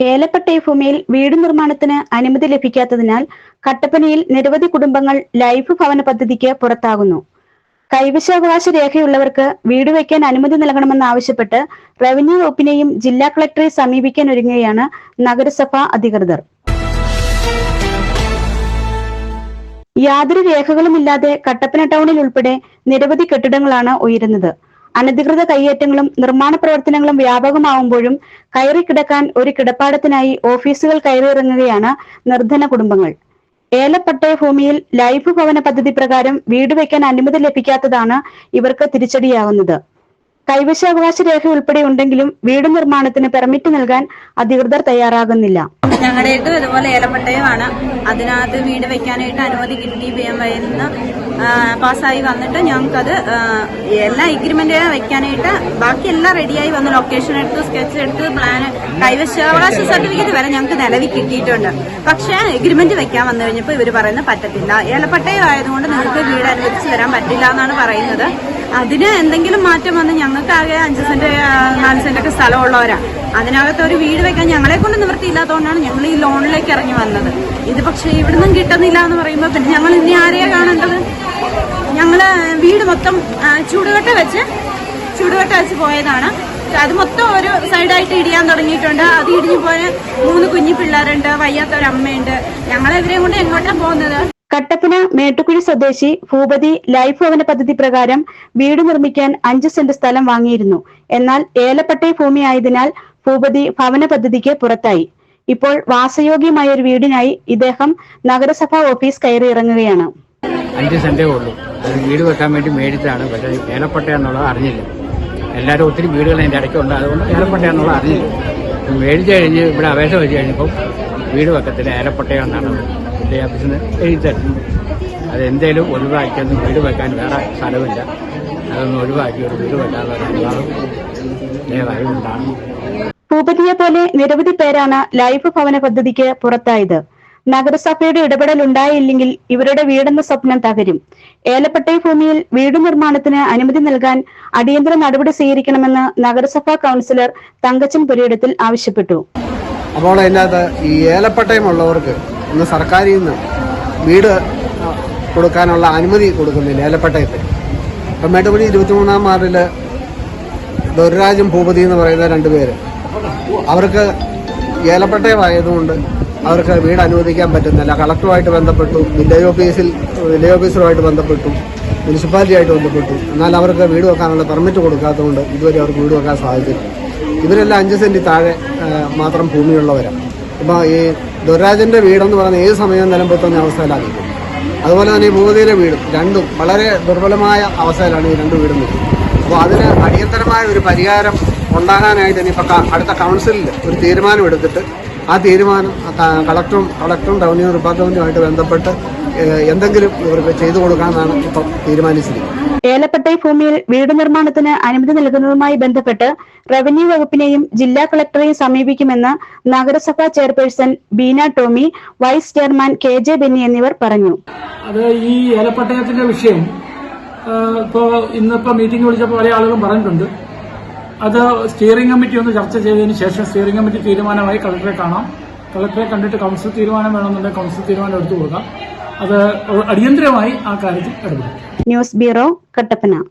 ഏലപ്പട്ടയ ഭൂമിയിൽ വീട് നിർമ്മാണത്തിന് അനുമതി ലഭിക്കാത്തതിനാൽ കട്ടപ്പനയിൽ നിരവധി കുടുംബങ്ങൾ ലൈഫ് ഭവന പദ്ധതിക്ക് പുറത്താകുന്നു. കൈവശാവകാശ രേഖയുള്ളവർക്ക് വീട് വയ്ക്കാൻ അനുമതി നൽകണമെന്നാവശ്യപ്പെട്ട് റവന്യൂ വകുപ്പിനെയും ജില്ലാ കളക്ടറെ സമീപിക്കാൻ ഒരുങ്ങുകയാണ് നഗരസഭാ അധികൃതർ. യാതൊരു രേഖകളുമില്ലാതെ കട്ടപ്പന ടൗണിൽ ഉൾപ്പെടെ നിരവധി കെട്ടിടങ്ങളാണ് ഉയരുന്നത്. അനധികൃത കയ്യേറ്റങ്ങളും നിർമ്മാണ പ്രവർത്തനങ്ങളും വ്യാപകമാവുമ്പോഴും കയറി കിടക്കാൻ ഒരു കിടപ്പാടത്തിനായി ഓഫീസുകൾ കയറിയിറങ്ങുകയാണ് നിർധന കുടുംബങ്ങൾ. ഏലപ്പട്ടയ ഭൂമിയിൽ ലൈഫ് ഭവന പദ്ധതി പ്രകാരം വീട് വയ്ക്കാൻ അനുമതി ലഭിക്കാത്തതാണ് ഇവർക്ക് തിരിച്ചടിയാകുന്നത് കൈവശാവകാശ രേഖ ഉൾപ്പെടെ ഉണ്ടെങ്കിലും വീട് നിർമ്മാണത്തിന് പെർമിറ്റ് നൽകാൻ അധികൃതർ തയ്യാറാകുന്നില്ല. ഞങ്ങളുടെ ഇതുപോലെ ഏലപ്പട്ടയമാണ്. അതിനകത്ത് വീട് വെക്കാനായിട്ട് അനുമതി കിട്ടി നിന്ന് പാസ്സായി വന്നിട്ട് ഞങ്ങൾക്കത് എല്ലാ എഗ്രിമെന്റ് വെക്കാനായിട്ട് ബാക്കി എല്ലാം റെഡിയായി വന്ന് ലൊക്കേഷൻ എടുത്ത് സ്കെച്ച് എടുത്ത് പ്ലാൻ കൈവശ കൈവശാവകാശ സർട്ടിഫിക്കറ്റ് വരെ ഞങ്ങൾക്ക് നിലവിൽ കിട്ടിയിട്ടുണ്ട്. പക്ഷേ എഗ്രിമെന്റ് വെക്കാൻ വന്നു കഴിഞ്ഞപ്പോൾ ഇവർ പറയുന്നത് പറ്റത്തില്ല. ഏലപ്പട്ടയം ആയതുകൊണ്ട് നിങ്ങൾക്ക് വീട് അനുവദിച്ച് തരാൻ പറ്റില്ല എന്നാണ് പറയുന്നത്. അതിന് എന്തെങ്കിലും മാറ്റം വന്ന് ഞങ്ങൾക്ക് ആകെ അഞ്ച് സെന്റ് നാല് സെന്റ് ഒക്കെ സ്ഥലമുള്ളവരാ. അതിനകത്ത് ഒരു വീട് വെക്കാൻ ഞങ്ങളെ കൊണ്ട് നിവൃത്തിയില്ലാത്തതുകൊണ്ടാണ് ഞങ്ങൾ ഈ ലോണിലേക്ക് ഇറങ്ങി വന്നത്. ഇത് പക്ഷേ ഇവിടുന്നും കിട്ടുന്നില്ല എന്ന് പറയുമ്പോൾ പിന്നെ ഞങ്ങൾ ഇനി ആരെയാ കാണേണ്ടത്? ഞങ്ങൾ വീട് മൊത്തം ചൂടുകട്ട വെച്ച് ചൂടുകട്ട വെച്ച് പോയതാണ്. അത് മൊത്തം ഒരു സൈഡായിട്ട് ഇടിയാൻ തുടങ്ങിയിട്ടുണ്ട്. അത് ഇടിഞ്ഞു പോയ മൂന്ന് കുഞ്ഞു പിള്ളേരുണ്ട് വയ്യാത്ത ഒരു അമ്മയുണ്ട് ഞങ്ങളെവരെയും കൊണ്ട് എങ്ങോട്ടാ പോകുന്നത്? കട്ടപ്പന മേട്ടുക്കുഴി സ്വദേശി ഭൂപതി ലൈഫ് ഭവന പദ്ധതി പ്രകാരം വീട് നിർമ്മിക്കാൻ അഞ്ച് സെന്റ് സ്ഥലം വാങ്ങിയിരുന്നു. എന്നാൽ ഏലപ്പട്ടയ ഭൂമിയായതിനാൽ ഭൂപതി ഭവന പദ്ധതിക്ക് പുറത്തായി. ഇപ്പോൾ വാസയോഗ്യമായ ഒരു വീടിനായി ഇദ്ദേഹം നഗരസഭാ ഓഫീസ് കയറി ഇറങ്ങുകയാണ്. അഞ്ച് സെന്റേ ഉള്ളൂ. അത് വീട് വെക്കാൻ വേണ്ടി മേടിച്ചതാണ്. പക്ഷേ ഏലപ്പട്ട എന്നുള്ളത് അറിഞ്ഞില്ല. എല്ലാവരും ഒത്തിരി വീടുകൾ അതിന്റെ ഇടയ്ക്കുണ്ട് അതുകൊണ്ട് ഏലപ്പട്ട എന്നുള്ളത് അറിഞ്ഞില്ല. മേടിച്ചു കഴിഞ്ഞ് ഇവിടെ അപേക്ഷ വെച്ച് കഴിഞ്ഞപ്പം വീട് വെക്കത്തില്ല. ഏലപ്പട്ടയം എന്നാണ് ഓഫീസിന് ഓഫീസിൽ അതെന്തേലും ഒഴിവാക്കിയൊന്നും വീട് വെക്കാൻ വേറെ സ്ഥലമില്ല. അതൊന്ന് ഒഴിവാക്കി ഒരു വീട് ഒരു അനുവാദം ഭൂപതിയെ പോലെ നിരവധി പേരാണ് ലൈഫ് ഭവന പദ്ധതിക്ക് പുറത്തായത്. നഗരസഭയുടെ ഇടപെടൽ ഉണ്ടായില്ലെങ്കിൽ ഇവരുടെ വീടെന്ന സ്വപ്നം തകരും. ഏലപ്പെട്ടൈ ഭൂമിയിൽ വീട് നിർമ്മാണത്തിന് അനുമതി നൽകാൻ അടിയന്തര നടപടി സ്വീകരിക്കണമെന്ന് നഗരസഭാ കൗൺസിലർ തങ്കച്ചൻ പുരയിടത്തിൽ ആവശ്യപ്പെട്ടു. അപ്പോൾ അതിനകത്ത് ഈ ഏലപ്പട്ടയമുള്ളവർക്ക് ഇന്ന് സർക്കാരിൽ നിന്ന് വീട് കൊടുക്കാനുള്ള അനുമതി കൊടുക്കുന്നില്ല ഏലപ്പട്ടയത്തിൽ ഇപ്പം മേട്ടുപടി ഇരുപത്തിമൂന്നാം വാർഡിൽ ദുരരാജും ഭൂപതി എന്ന് പറയുന്ന രണ്ട് പേര്. അവർക്ക് ഏലപ്പട്ടയമായതുകൊണ്ട് അവർക്ക് വീട് അനുവദിക്കാൻ പറ്റുന്നില്ല. കളക്ടറുമായിട്ട് ബന്ധപ്പെട്ടു വില്ലേജ് ഓഫീസിൽ വില്ലേജ് ഓഫീസറുമായിട്ട് ബന്ധപ്പെട്ടു മുനിസിപ്പാലിറ്റിയായിട്ട് ബന്ധപ്പെട്ടു. എന്നാൽ അവർക്ക് വീട് വെക്കാനുള്ള പെർമിറ്റ് കൊടുക്കാത്തതുകൊണ്ട് ഇതുവരെ അവർക്ക് വീട് വെക്കാൻ സാധിച്ചില്ല. ഇവരെല്ലാം അഞ്ച് സെന്റ് താഴെ മാത്രം ഭൂമിയുള്ളവരാണ്. ഇപ്പോൾ ഈ ദുരാജന്റെ വീടെന്ന് പറയുന്ന ഏത് സമയവും നിലമ്പെത്തുന്ന അവസ്ഥയിലാണ് അതുപോലെ തന്നെ ഈ ഭൂപതിയിലെ വീടും രണ്ടും വളരെ ദുർബലമായ അവസ്ഥയിലാണ് ഈ രണ്ട് വീടും അപ്പോൾ അതിന് അടിയന്തരമായ ഒരു പരിഹാരം ഉണ്ടാകാനായിട്ട് ഇനിയിപ്പോൾ അടുത്ത കൗൺസിലിൽ ഒരു തീരുമാനം എടുത്തിട്ട് ആ തീരുമാനം കളക്ടറും കളക്ടറും റവന്യൂ ഡിപ്പാർട്ട്മെന്റുമായിട്ട് ബന്ധപ്പെട്ട് എന്തെങ്കിലും ഇവർക്ക് ചെയ്തു കൊടുക്കാമെന്നാണ് ഇപ്പം തീരുമാനിച്ചിരിക്കുന്നത്. ഏലപ്പട്ടയ ഭൂമിയിൽ വീട് നിർമ്മാണത്തിന് അനുമതി നൽകുന്നതുമായി ബന്ധപ്പെട്ട് റവന്യൂ വകുപ്പിനെയും ജില്ലാ കളക്ടറെയും സമീപിക്കുമെന്ന് നഗരസഭാ chairperson Beena Tomy vice chairman K J Benny എന്നിവർ പറഞ്ഞു. അത് ഈ ഏലപ്പട്ടയത്തിന്റെ വിഷയം ഇപ്പോ ഇന്നിപ്പോ മീറ്റിംഗ് വിളിച്ചപ്പോൾ പല ആളുകളും പറഞ്ഞിട്ടുണ്ട്. അത് സ്റ്റിയറിംഗ് കമ്മിറ്റി ഒന്ന് ചർച്ച ചെയ്തതിന് ശേഷം സ്റ്റിയറിംഗ് കമ്മിറ്റി തീരുമാനമായി കളക്ടറെ കാണാം. കളക്ടറെ കണ്ടിട്ട് കൗൺസിൽ തീരുമാനം വേണമെന്നുണ്ടെങ്കിൽ കൗൺസിൽ തീരുമാനം എടുത്തു കൊടുക്കാം. അത് അടിയന്തരമായി ആ കാര്യത്തിൽ ഇടപെടും. News bureau Kattappana.